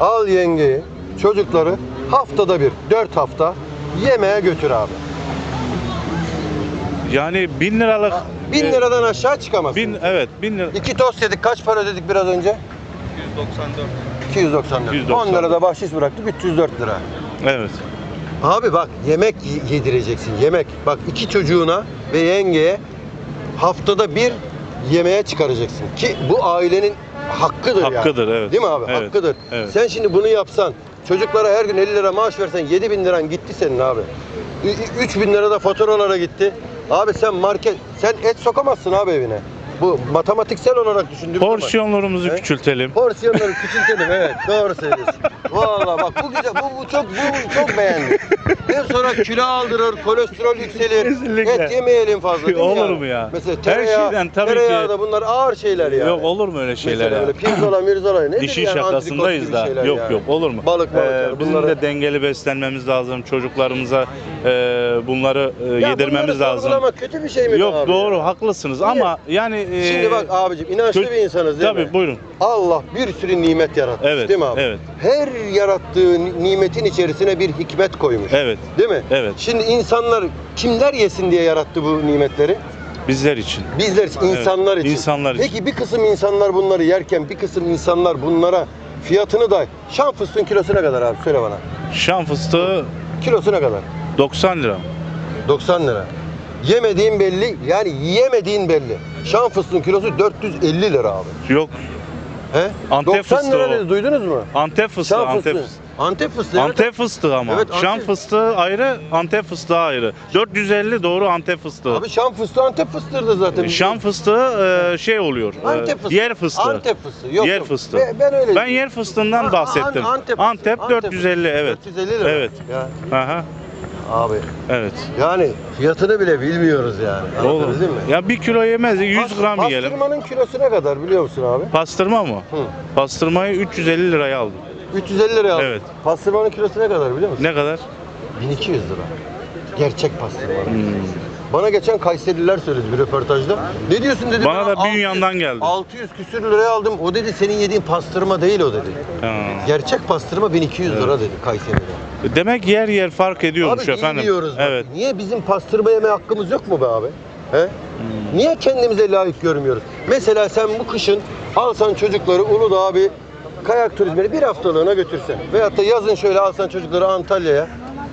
Speaker 2: al yengeyi, çocukları haftada bir, dört hafta yemeğe götür abi.
Speaker 1: Yani bin liralık
Speaker 2: Bin
Speaker 1: e,
Speaker 2: liradan aşağı çıkamazsın.
Speaker 1: bin evet bin lira
Speaker 2: İki tost yedik. Kaç para ödedik biraz önce? 294.
Speaker 1: 194.
Speaker 2: 10 lira da bahşiş bıraktık. 304 lira.
Speaker 1: evet.
Speaker 2: Abi bak yemek yedireceksin. Yemek. Bak iki çocuğuna ve yengeye haftada bir yemeğe çıkaracaksın. Ki bu ailenin hakkıdır, yani.
Speaker 1: Hakkıdır, evet.
Speaker 2: Değil mi abi?
Speaker 1: Evet,
Speaker 2: Hakkıdır.
Speaker 1: evet.
Speaker 2: Sen şimdi bunu yapsan, çocuklara her gün 50 lira maaş versen 7 bin liran gitti senin abi. 3 bin lira da faturalara gitti. Abi sen market, sen et sokamazsın abi evine. Bu matematiksel olarak düşündüğüm zaman-
Speaker 1: Porsiyonlarımızı
Speaker 2: He?
Speaker 1: küçültelim.
Speaker 2: Porsiyonları küçültelim evet doğru söylüyorsun. Vallahi bak bu güzel bu, bu çok bu çok beğendim. Hem sonra kilo aldırır, kolesterol yükselir.
Speaker 1: Kesinlikle.
Speaker 2: Et yemeyelim fazla değil
Speaker 1: Olur
Speaker 2: yani?
Speaker 1: mu ya?
Speaker 2: Mesela
Speaker 1: Her
Speaker 2: tereyağı,
Speaker 1: şeyden tabii
Speaker 2: tereyağı
Speaker 1: ki-
Speaker 2: da bunlar ağır şeyler yani.
Speaker 1: Yok olur mu öyle şeyler
Speaker 2: Mesela
Speaker 1: ya?
Speaker 2: öyle pirzola mirzola nedir
Speaker 1: İşin
Speaker 2: yani
Speaker 1: şakasındayız da. Yok
Speaker 2: yani.
Speaker 1: yok olur mu?
Speaker 2: Balık balık
Speaker 1: Ee,
Speaker 2: yani
Speaker 1: bizim
Speaker 2: bunları-
Speaker 1: de dengeli beslenmemiz lazım. Çocuklarımıza e, bunları e,
Speaker 2: Ya
Speaker 1: yedirmemiz
Speaker 2: bunları
Speaker 1: lazım.
Speaker 2: sorgulamak kötü bir şey mi
Speaker 1: Yok doğru
Speaker 2: ya?
Speaker 1: haklısınız
Speaker 2: Niye?
Speaker 1: ama yani e,
Speaker 2: Şimdi bak abicim inançlı bir insanız değil
Speaker 1: tabii
Speaker 2: mi?
Speaker 1: buyurun.
Speaker 2: Allah bir sürü nimet yaratmış
Speaker 1: Evet,
Speaker 2: değil mi abi?
Speaker 1: evet.
Speaker 2: Her yarattığı ni- nimetin içerisine bir hikmet koymuş.
Speaker 1: Evet.
Speaker 2: Değil mi?
Speaker 1: Evet.
Speaker 2: Şimdi insanlar kimler yesin diye yarattı bu nimetleri?
Speaker 1: Bizler için.
Speaker 2: Bizler için, insanlar için.
Speaker 1: insanlar için.
Speaker 2: Peki bir kısım insanlar bunları yerken bir kısım insanlar bunlara fiyatını da şan fıstığın kilosu ne kadar abi söyle bana.
Speaker 1: Şam fıstığı
Speaker 2: Kilosu ne kadar?
Speaker 1: 90 lira.
Speaker 2: 90 lira. Yemediğin belli yani yiyemediğin belli. Şan fıstığın kilosu 450 lira abi.
Speaker 1: Yok.
Speaker 2: He?
Speaker 1: Antep
Speaker 2: 90
Speaker 1: fıstığı
Speaker 2: lira
Speaker 1: o.
Speaker 2: dedi duydunuz mu?
Speaker 1: Antep fıstığı,
Speaker 2: Şan
Speaker 1: Antep
Speaker 2: fıstığı. Antep fıstığı. evet.
Speaker 1: Antep fıstığı ama.
Speaker 2: Evet,
Speaker 1: Şam
Speaker 2: Antep.
Speaker 1: fıstığı ayrı, Antep fıstığı ayrı. 450 doğru Antep fıstığı.
Speaker 2: Abi Şam fıstığı Antep fıstığıdır zaten.
Speaker 1: Şam fıstığı e, şey oluyor. e,
Speaker 2: Antep fıstığı.
Speaker 1: Yer fıstığı.
Speaker 2: Antep fıstığı. Yok,
Speaker 1: yer
Speaker 2: yok.
Speaker 1: fıstığı.
Speaker 2: Ben, ben öyle.
Speaker 1: Ben yer fıstığından
Speaker 2: An-
Speaker 1: bahsettim.
Speaker 2: An- Antep,
Speaker 1: Antep,
Speaker 2: fıstığı.
Speaker 1: 450 evet.
Speaker 2: 450 lira.
Speaker 1: Evet.
Speaker 2: Ya.
Speaker 1: Aha.
Speaker 2: Abi
Speaker 1: Evet.
Speaker 2: yani fiyatını bile bilmiyoruz yani. Anladınız değil mi?
Speaker 1: Ya bir kilo yemez, 100
Speaker 2: Pas-
Speaker 1: gram yiyelim.
Speaker 2: Pastırmanın kilosu ne kadar biliyor musun abi?
Speaker 1: Pastırma mı?
Speaker 2: Hı.
Speaker 1: Pastırmayı 350 liraya aldım.
Speaker 2: 350 liraya aldım.
Speaker 1: Evet.
Speaker 2: Pastırmanın kilosu ne kadar biliyor musun?
Speaker 1: Ne kadar?
Speaker 2: 1200 lira. Gerçek pastırma.
Speaker 1: Hmm.
Speaker 2: Bana geçen Kayserililer söyledi bir röportajda. Ne diyorsun dedi.
Speaker 1: Bana da
Speaker 2: "Ben
Speaker 1: Bünyan'dan geldi."
Speaker 2: 600 küsür liraya aldım. O dedi senin yediğin pastırma değil o dedi.
Speaker 1: Ha.
Speaker 2: Gerçek pastırma 1200 lira dedi Kayseri'de.
Speaker 1: Demek yer yer fark ediyormuş
Speaker 2: Abi
Speaker 1: efendim.
Speaker 2: bak.
Speaker 1: Evet.
Speaker 2: Niye bizim pastırma yeme hakkımız yok mu be abi? He?
Speaker 1: Hmm.
Speaker 2: Niye kendimize layık görmüyoruz? Mesela sen bu kışın alsan çocukları Uludağ'a bir kayak turizmine bir haftalığına götürsen. Veyahut da yazın şöyle alsan çocukları Antalya'ya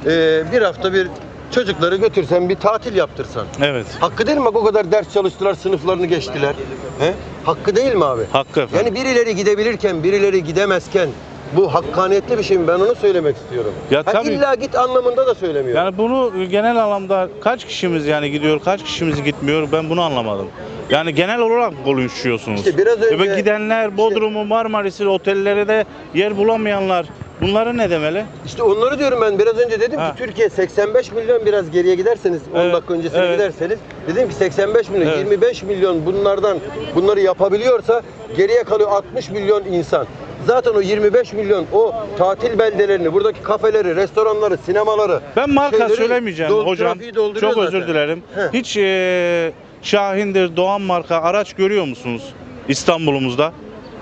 Speaker 2: eee, bir hafta bir çocukları götürsen bir tatil yaptırsan.
Speaker 1: Evet.
Speaker 2: Hakkı değil mi? Bak o kadar ders çalıştılar, sınıflarını geçtiler. He? Hakkı değil mi abi?
Speaker 1: Hakkı efendim.
Speaker 2: Yani birileri gidebilirken, birileri gidemezken Bu hakkaniyetli bir şey mi? Ben onu söylemek istiyorum.
Speaker 1: Ya
Speaker 2: ha,
Speaker 1: tabii.
Speaker 2: illa git anlamında da söylemiyorum.
Speaker 1: Yani bunu genel anlamda kaç kişimiz yani gidiyor, kaç kişimiz gitmiyor ben bunu anlamadım. Yani genel olarak konuşuyorsunuz.
Speaker 2: İşte biraz önce-
Speaker 1: Ve gidenler Bodrum'u, Marmaris'i, otellere de yer bulamayanlar bunları ne demeli?
Speaker 2: İşte onları diyorum ben biraz önce dedim
Speaker 1: Ha.
Speaker 2: ki Türkiye 85 milyon biraz geriye giderseniz 10
Speaker 1: Evet,
Speaker 2: dakika öncesine
Speaker 1: evet.
Speaker 2: giderseniz dedim ki 85 milyon
Speaker 1: Evet.
Speaker 2: 25 milyon bunlardan bunları yapabiliyorsa geriye kalıyor 60 milyon insan. Zaten o 25 milyon o tatil beldelerini, buradaki kafeleri, restoranları, sinemaları
Speaker 1: Ben marka
Speaker 2: şeyleri
Speaker 1: söylemeyeceğim
Speaker 2: dol-
Speaker 1: hocam.
Speaker 2: trafiği dolduruyor
Speaker 1: Çok özür
Speaker 2: zaten.
Speaker 1: dilerim.
Speaker 2: Heh.
Speaker 1: Hiç eee Şahin'dir, Doğan marka araç görüyor musunuz İstanbul'umuzda?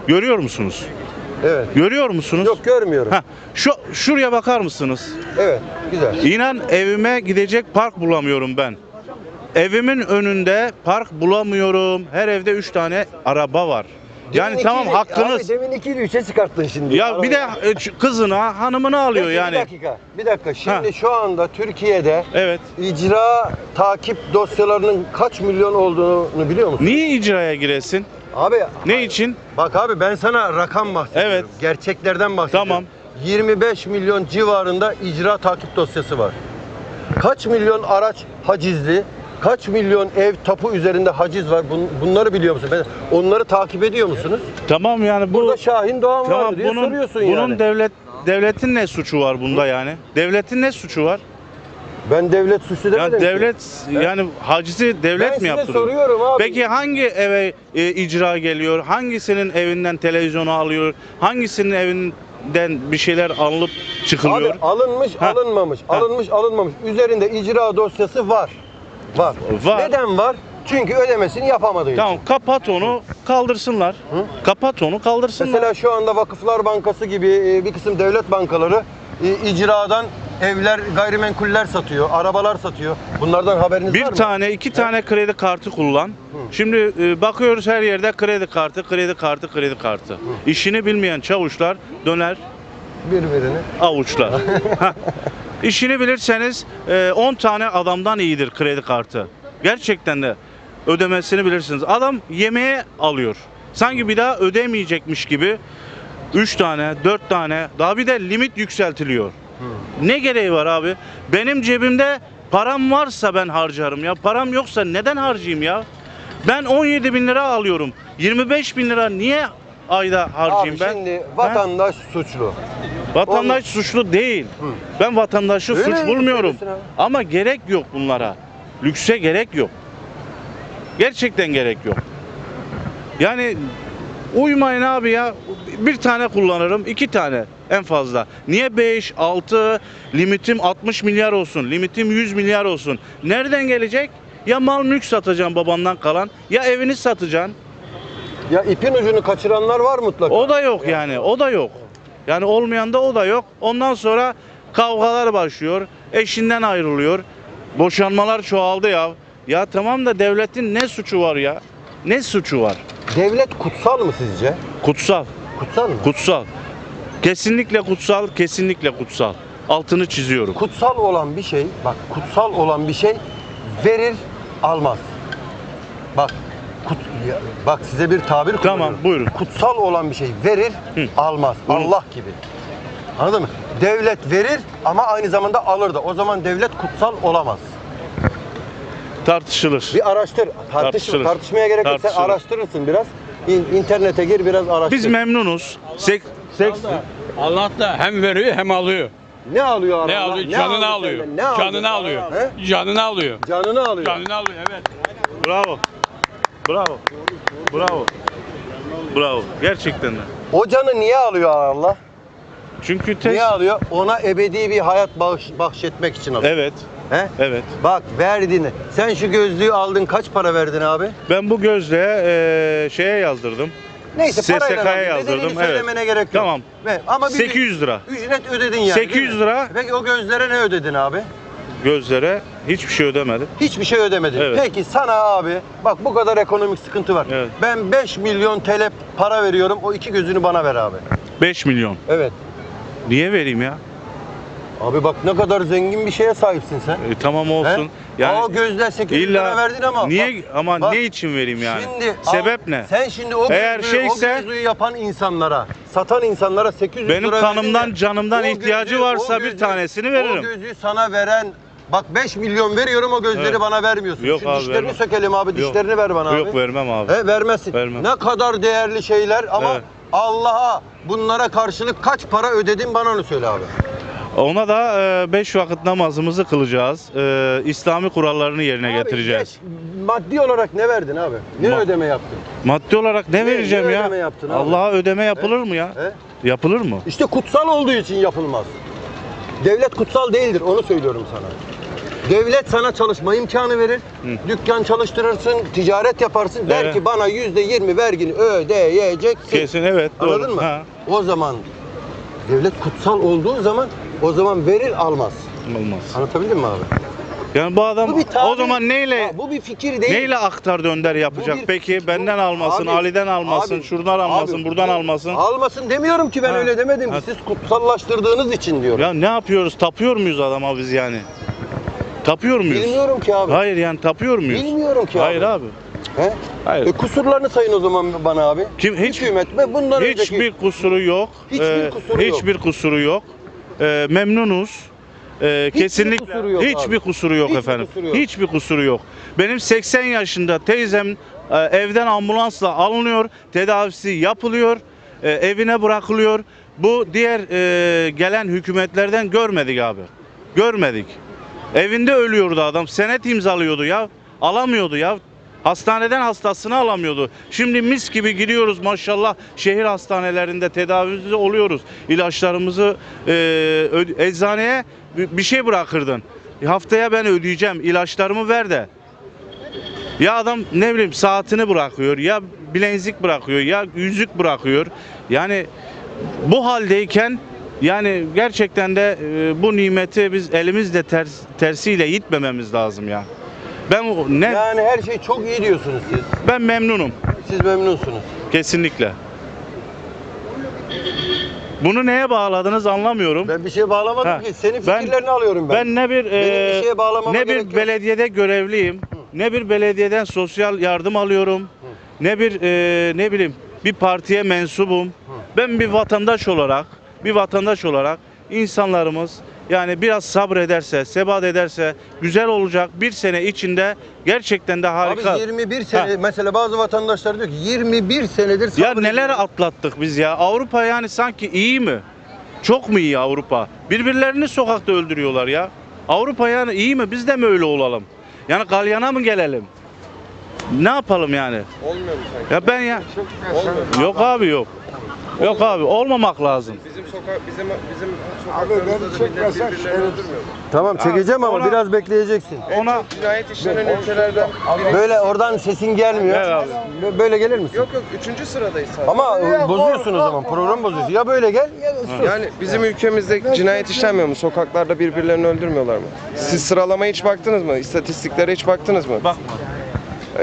Speaker 1: Görüyor musunuz?
Speaker 2: Evet.
Speaker 1: Görüyor musunuz?
Speaker 2: Yok görmüyorum.
Speaker 1: Ha, şu şuraya bakar mısınız?
Speaker 2: Evet. Güzel.
Speaker 1: İnan evime gidecek park bulamıyorum ben. Evimin önünde park bulamıyorum. Her evde 3 tane araba var. Yani
Speaker 2: Demin
Speaker 1: tamam
Speaker 2: ikili-
Speaker 1: hakkınız.
Speaker 2: Abi demin 2 ile 3'e çıkarttın şimdi.
Speaker 1: Ya bir de e, ç- kızına, hanımını alıyor
Speaker 2: Peki,
Speaker 1: yani.
Speaker 2: Bir dakika. Bir dakika. Şimdi
Speaker 1: Ha.
Speaker 2: şu anda Türkiye'de
Speaker 1: Evet.
Speaker 2: icra takip dosyalarının kaç milyon olduğunu biliyor musun?
Speaker 1: Niye icraya giresin?
Speaker 2: Abi
Speaker 1: Ne için?
Speaker 2: bak abi ben sana rakam bahsediyorum.
Speaker 1: Evet.
Speaker 2: Gerçeklerden bahsediyorum.
Speaker 1: Tamam.
Speaker 2: 25 milyon civarında icra takip dosyası var. Kaç milyon araç hacizli? Kaç milyon ev tapu üzerinde haciz var? Bun- bunları biliyor musun? Ben, onları takip ediyor musunuz?
Speaker 1: Tamam yani bu
Speaker 2: Burada Şahin Doğan
Speaker 1: tamam
Speaker 2: var diye
Speaker 1: bunun
Speaker 2: soruyorsun
Speaker 1: bunun
Speaker 2: yani.
Speaker 1: devlet devletin ne suçu var bunda yani? Devletin ne suçu var?
Speaker 2: Ben devlet suçlu demedim
Speaker 1: Ya
Speaker 2: ki.
Speaker 1: devlet yani hacizi devlet
Speaker 2: ben
Speaker 1: mi
Speaker 2: size
Speaker 1: yaptırıyor?
Speaker 2: soruyorum abi.
Speaker 1: Peki hangi eve e, icra geliyor? Hangisinin evinden televizyonu alıyor? Hangisinin evinden bir şeyler alınıp çıkılıyor?
Speaker 2: Abi alınmış,
Speaker 1: Ha.
Speaker 2: alınmamış,
Speaker 1: Ha.
Speaker 2: alınmış, alınmamış. Üzerinde icra dosyası var. Var.
Speaker 1: Var.
Speaker 2: Neden var? Çünkü ödemesini yapamadığı için.
Speaker 1: Tamam kapat onu kaldırsınlar. Kapat onu kaldırsınlar.
Speaker 2: Mesela şu anda Vakıflar Bankası gibi e, bir kısım devlet bankaları e, icradan evler, gayrimenkuller satıyor, arabalar satıyor. Bunlardan haberiniz
Speaker 1: bir
Speaker 2: var mı?
Speaker 1: tane, iki tane kredi kartı kullan. Şimdi e, bakıyoruz her yerde kredi kartı, kredi kartı, kredi kartı. İşini bilmeyen çavuşlar döner
Speaker 2: Birbirini.
Speaker 1: avuçlar. Hah. İşini bilirseniz e, 10 tane adamdan iyidir kredi kartı. Gerçekten de ödemesini bilirsiniz. Adam yemeğe alıyor. Sanki bir daha ödemeyecekmiş gibi 3 tane, 4 tane daha bir de limit yükseltiliyor. Ne gereği var abi? Benim cebimde param varsa ben harcarım ya. Param yoksa neden harcayayım ya? Ben 17 bin lira alıyorum. 25 bin lira niye ayda harcayayım
Speaker 2: Abi
Speaker 1: ben?
Speaker 2: şimdi vatandaş suçlu.
Speaker 1: Vatandaş suçlu değil.
Speaker 2: Hı.
Speaker 1: Ben vatandaşı
Speaker 2: Öyle
Speaker 1: suç
Speaker 2: mi
Speaker 1: bulmuyorum.
Speaker 2: söylüyorsun?
Speaker 1: Ama gerek yok bunlara. Lükse gerek yok. Gerçekten gerek yok. Yani uymayın abi ya. Bir tane kullanırım, iki tane en fazla. Niye 5, 6, limitim 60 milyar olsun, limitim 100 milyar olsun. Nereden gelecek? Ya mal mülk satacaksın babandan kalan, ya evini satacaksın.
Speaker 2: Ya ipin ucunu kaçıranlar var mutlaka.
Speaker 1: O da yok yani. O da yok. Yani olmayan da o da yok. Ondan sonra kavgalar başlıyor. Eşinden ayrılıyor. Boşanmalar çoğaldı ya. Ya tamam da devletin ne suçu var ya? Ne suçu var?
Speaker 2: Devlet kutsal mı sizce?
Speaker 1: Kutsal.
Speaker 2: Kutsal mı?
Speaker 1: Kutsal. Kesinlikle kutsal, kesinlikle kutsal. Altını çiziyorum.
Speaker 2: kutsal olan bir şey, bak kutsal olan bir şey verir, almaz. Bak, kut, bak size bir tabir
Speaker 1: Tamam,
Speaker 2: kullanıyorum.
Speaker 1: buyurun.
Speaker 2: Kutsal olan bir şey verir,
Speaker 1: Hı.
Speaker 2: almaz.
Speaker 1: Buyurun.
Speaker 2: Allah gibi. Anladın mı? Devlet verir ama aynı zamanda alır da. O zaman devlet kutsal olamaz.
Speaker 1: Tartışılır.
Speaker 2: Bir araştır. Tartış,
Speaker 1: Tartışılır.
Speaker 2: tartışmaya gerek yok. Sen
Speaker 1: Tartışılır.
Speaker 2: araştırırsın biraz. İn, internete gir biraz araştır.
Speaker 1: Biz memnunuz. Sek, sek,
Speaker 3: Allah da hem veriyor hem alıyor.
Speaker 2: ne alıyor
Speaker 3: Ne
Speaker 2: Allah?
Speaker 3: alıyor?
Speaker 2: Ne
Speaker 3: Canını
Speaker 2: alıyor
Speaker 3: alıyor.
Speaker 2: senden? Ne alıyor?
Speaker 3: Canını alıyor.
Speaker 2: He?
Speaker 3: Canını alıyor.
Speaker 2: Canını alıyor.
Speaker 3: Canını alıyor evet.
Speaker 1: Bravo. Bravo. Bravo. Bravo. Gerçekten de.
Speaker 2: O canı niye alıyor Allah?
Speaker 1: Çünkü tes...
Speaker 2: Niye alıyor? Ona ebedi bir hayat bağış, bahşetmek için alıyor.
Speaker 1: Evet.
Speaker 2: He?
Speaker 1: Evet.
Speaker 2: Bak verdiğini. Sen şu gözlüğü aldın kaç para verdin abi?
Speaker 1: Ben bu gözle eee, şeye yazdırdım.
Speaker 2: Neyse
Speaker 1: SSK'ya yazdırdım, evet.
Speaker 2: söylemene gerek yok.
Speaker 1: Tamam.
Speaker 2: Ve, ama bir
Speaker 1: 800 lira.
Speaker 2: ücret ödedin yani.
Speaker 1: 800
Speaker 2: değil mi?
Speaker 1: lira.
Speaker 2: Peki o gözlere ne ödedin abi?
Speaker 1: Gözlere hiçbir şey ödemedim.
Speaker 2: Hiçbir şey ödemedin.
Speaker 1: Evet.
Speaker 2: Peki sana abi bak bu kadar ekonomik sıkıntı var.
Speaker 1: Evet.
Speaker 2: Ben 5 milyon TL para veriyorum. O iki gözünü bana ver abi.
Speaker 1: 5 milyon.
Speaker 2: Evet.
Speaker 1: Niye vereyim ya?
Speaker 2: Abi bak ne kadar zengin bir şeye sahipsin sen.
Speaker 1: E, tamam olsun. Yani
Speaker 2: o gözle 800
Speaker 1: illa
Speaker 2: lira verdin ama
Speaker 1: niye
Speaker 2: bak-
Speaker 1: ama
Speaker 2: bak,
Speaker 1: ne için vereyim yani?
Speaker 2: Şimdi
Speaker 1: Sebep
Speaker 2: al-
Speaker 1: ne?
Speaker 2: Sen şimdi o
Speaker 1: Eğer
Speaker 2: gözlüğü,
Speaker 1: şeyse-
Speaker 2: o gözlüğü yapan insanlara, satan insanlara 800
Speaker 1: Benim
Speaker 2: lira
Speaker 1: kanımdan,
Speaker 2: verdin de,
Speaker 1: canımdan ihtiyacı
Speaker 2: gözlüğü-
Speaker 1: varsa
Speaker 2: o
Speaker 1: bir
Speaker 2: gözlüğü-
Speaker 1: tanesini veririm.
Speaker 2: O gözlüğü sana veren Bak 5 milyon veriyorum o gözleri
Speaker 1: Evet.
Speaker 2: bana vermiyorsun.
Speaker 1: Yok
Speaker 2: Şu
Speaker 1: abi,
Speaker 2: dişlerini
Speaker 1: vermem.
Speaker 2: sökelim abi.
Speaker 1: Yok.
Speaker 2: Dişlerini ver bana abi.
Speaker 1: Yok vermem abi.
Speaker 2: He, vermezsin.
Speaker 1: Vermem.
Speaker 2: Ne kadar değerli şeyler ama
Speaker 1: Evet.
Speaker 2: Allah'a bunlara karşılık kaç para ödedin bana onu söyle abi.
Speaker 1: Ona da 5 vakit namazımızı kılacağız. E, İslami kurallarını yerine
Speaker 2: Abi,
Speaker 1: getireceğiz.
Speaker 2: geç, maddi olarak ne verdin abi? Ne
Speaker 1: Ma-
Speaker 2: ödeme yaptın?
Speaker 1: Maddi olarak ne,
Speaker 2: Ne-
Speaker 1: vereceğim
Speaker 2: ne
Speaker 1: ya?
Speaker 2: ödeme yaptın abi?
Speaker 1: Allah'a ödeme yapılır mı ya?
Speaker 2: He?
Speaker 1: Yapılır mı?
Speaker 2: İşte kutsal olduğu için yapılmaz. Devlet kutsal değildir onu söylüyorum sana. Devlet sana çalışma imkanı verir. Dükkan çalıştırırsın, ticaret yaparsın. Der
Speaker 1: Evet.
Speaker 2: ki bana yüzde yirmi vergini ödeyeceksin.
Speaker 1: Kesin evet doğru.
Speaker 2: Anladın mı?
Speaker 1: Ha,
Speaker 2: O zaman devlet kutsal olduğu zaman o zaman verir almaz.
Speaker 1: olmaz.
Speaker 2: Anlatabildim mi abi?
Speaker 1: Yani bu adam
Speaker 2: Bu bir tabir.
Speaker 1: o zaman neyle
Speaker 2: Ha, bu bir fikir değil.
Speaker 1: neyle aktar dönder
Speaker 2: Bu
Speaker 1: yapacak?
Speaker 2: bir-
Speaker 1: Peki
Speaker 2: bu-
Speaker 1: benden almasın,
Speaker 2: Abi,
Speaker 1: Ali'den almasın,
Speaker 2: abi,
Speaker 1: şuradan almasın,
Speaker 2: abi,
Speaker 1: buradan
Speaker 2: bu-
Speaker 1: almasın.
Speaker 2: Almasın demiyorum ki ben
Speaker 1: Ha.
Speaker 2: öyle demedim.
Speaker 1: Ha.
Speaker 2: Siz kutsallaştırdığınız için diyorum.
Speaker 1: Ya ne yapıyoruz? Tapıyor muyuz adama biz yani? Tapıyor muyuz?
Speaker 2: Bilmiyorum ki abi.
Speaker 1: Hayır yani tapıyor muyuz?
Speaker 2: Bilmiyorum ki
Speaker 1: Hayır
Speaker 2: abi.
Speaker 1: abi.
Speaker 2: He?
Speaker 1: Hayır.
Speaker 2: E kusurlarını sayın o zaman bana abi.
Speaker 1: Kim hiç
Speaker 2: Hükümet ve bundan önceki
Speaker 1: hiçbir kusuru yok.
Speaker 2: Hiçbir
Speaker 1: Ee,
Speaker 2: kusuru yok.
Speaker 1: hiçbir kusuru yok. Ee, memnunuz. Ee,
Speaker 2: Hiçbir
Speaker 1: kesinlikle
Speaker 2: kusuru yok
Speaker 1: hiçbir
Speaker 2: abi.
Speaker 1: kusuru yok
Speaker 2: Hiçbir
Speaker 1: efendim.
Speaker 2: kusuru yok.
Speaker 1: Hiçbir kusuru yok. Benim 80 yaşında teyzem e, evden ambulansla alınıyor, tedavisi yapılıyor, e, evine bırakılıyor. Bu diğer e, gelen hükümetlerden görmedik abi. Görmedik. Evinde ölüyordu adam. Senet imzalıyordu ya. Alamıyordu ya. Hastaneden hastasını alamıyordu. Şimdi mis gibi gidiyoruz maşallah şehir hastanelerinde tedavimizi oluyoruz. İlaçlarımızı e, eczaneye bir şey bırakırdın. Haftaya ben ödeyeceğim. ilaçlarımı ver de. Ya adam ne bileyim saatini bırakıyor ya bilezik bırakıyor ya yüzük bırakıyor. Yani bu haldeyken yani gerçekten de e, bu nimeti biz elimizle ters, tersiyle itmememiz lazım ya. Ben ne
Speaker 2: yani her şey çok iyi diyorsunuz siz.
Speaker 1: ben memnunum
Speaker 2: Siz memnunsunuz.
Speaker 1: kesinlikle. Bunu neye bağladınız anlamıyorum.
Speaker 2: Ben bir şeye bağlamadım
Speaker 1: Ha,
Speaker 2: ki. Senin
Speaker 1: ben-
Speaker 2: fikirlerini alıyorum ben.
Speaker 1: Ben ne bir
Speaker 2: Benim bir
Speaker 1: e,
Speaker 2: şeye bağlamama
Speaker 1: ne bir
Speaker 2: yok.
Speaker 1: belediyede görevliyim, ne bir belediyeden sosyal yardım alıyorum, ne bir e, ne bileyim bir partiye mensubum. Ben bir vatandaş olarak, bir vatandaş olarak insanlarımız yani biraz sabrederse, sebat ederse güzel olacak. Bir sene içinde gerçekten de harika.
Speaker 2: Abi 21 sene
Speaker 1: Ha.
Speaker 2: mesela bazı vatandaşlar diyor ki 21 senedir
Speaker 1: Ya
Speaker 2: sabır
Speaker 1: neler
Speaker 2: ediyorum.
Speaker 1: atlattık biz ya. Avrupa yani sanki iyi mi? Çok mu iyi Avrupa? Birbirlerini sokakta öldürüyorlar ya. Avrupa yani iyi mi? Biz de mi öyle olalım? Yani galyana mı gelelim? Ne yapalım yani?
Speaker 2: Olmuyor mu sanki?
Speaker 1: Ya ben ya
Speaker 2: Olmuyor.
Speaker 1: yok abi yok. Yok abi olmamak lazım.
Speaker 4: Bizim sokak bizim bizim sokaklarımızda da millet birbirlerini öldürmüyor.
Speaker 2: Tamam çekeceğim ama
Speaker 1: ona-
Speaker 2: biraz bekleyeceksin.
Speaker 1: Ona
Speaker 4: Cinayet işlenen ülkelerden biri.
Speaker 2: Böyle oradan sesin gelmiyor.
Speaker 1: Evet abi.
Speaker 2: Bö- Böyle gelir misin?
Speaker 4: Yok yok üçüncü sıradayız sadece.
Speaker 2: Ama e, bozuyorsun o zaman. Program bozuyorsun. Ya böyle gel ya sus.
Speaker 4: Yani bizim ülkemizde cinayet işlenmiyor mu? Sokaklarda birbirlerini öldürmüyorlar mı? Siz sıralamaya hiç baktınız mı? İstatistiklere hiç baktınız mı?
Speaker 1: bakma.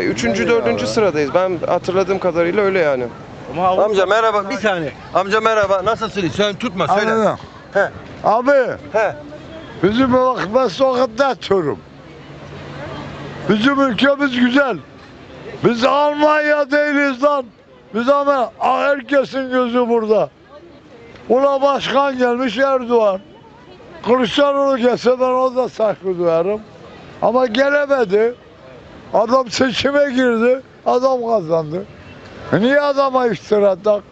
Speaker 4: Üçüncü, dördüncü sıradayız. Ben hatırladığım kadarıyla öyle yani.
Speaker 1: Ama Avrupa-
Speaker 2: Amca merhaba. Bir saniye. Amca merhaba. Nasılsın? Sen tutma söyle.
Speaker 5: Anladım.
Speaker 2: He.
Speaker 5: Abi
Speaker 2: He.
Speaker 5: bizim bak ben sokakta yatıyorum. Bizim ülkemiz güzel. Biz Almanya değiliz lan. Biz ama herkesin gözü burada. Ula başkan gelmiş Erdoğan. Kılıçdaroğlu gelse ben o da saygı duyarım. Ama gelemedi. Adam seçime girdi. Adam kazandı. E niye adama iftira atak?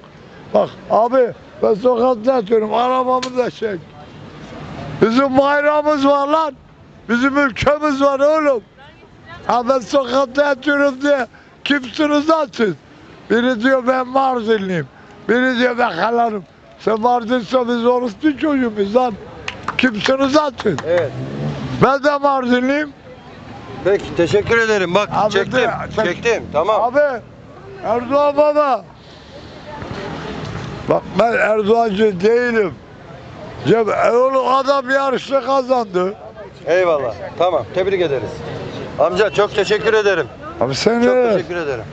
Speaker 5: Bak abi ben sokakta yatıyorum. Arabamı da çek. Bizim bayrağımız var lan. Bizim ülkemiz var oğlum. Ha ben sokakta yatıyorum diye kimsiniz lan siz? Biri diyor ben Mardinliyim. Biri diyor ben Halanım. Sen Mardinse biz orospu çocuğumuz lan. Kimsiniz lan siz?
Speaker 2: Evet.
Speaker 5: Ben de Mardinliyim.
Speaker 2: Peki teşekkür ederim. Bak
Speaker 5: Abi
Speaker 2: çektim.
Speaker 5: çek-
Speaker 2: Çektim. Tamam.
Speaker 5: Abi Erdoğan baba. Bak ben Erdoğancı değilim. Cem, oğlum adam yarışı kazandı.
Speaker 2: Eyvallah. Tamam. Tebrik ederiz. Amca çok teşekkür ederim.
Speaker 5: Abi sen
Speaker 2: Çok
Speaker 5: ne?
Speaker 2: teşekkür ederim.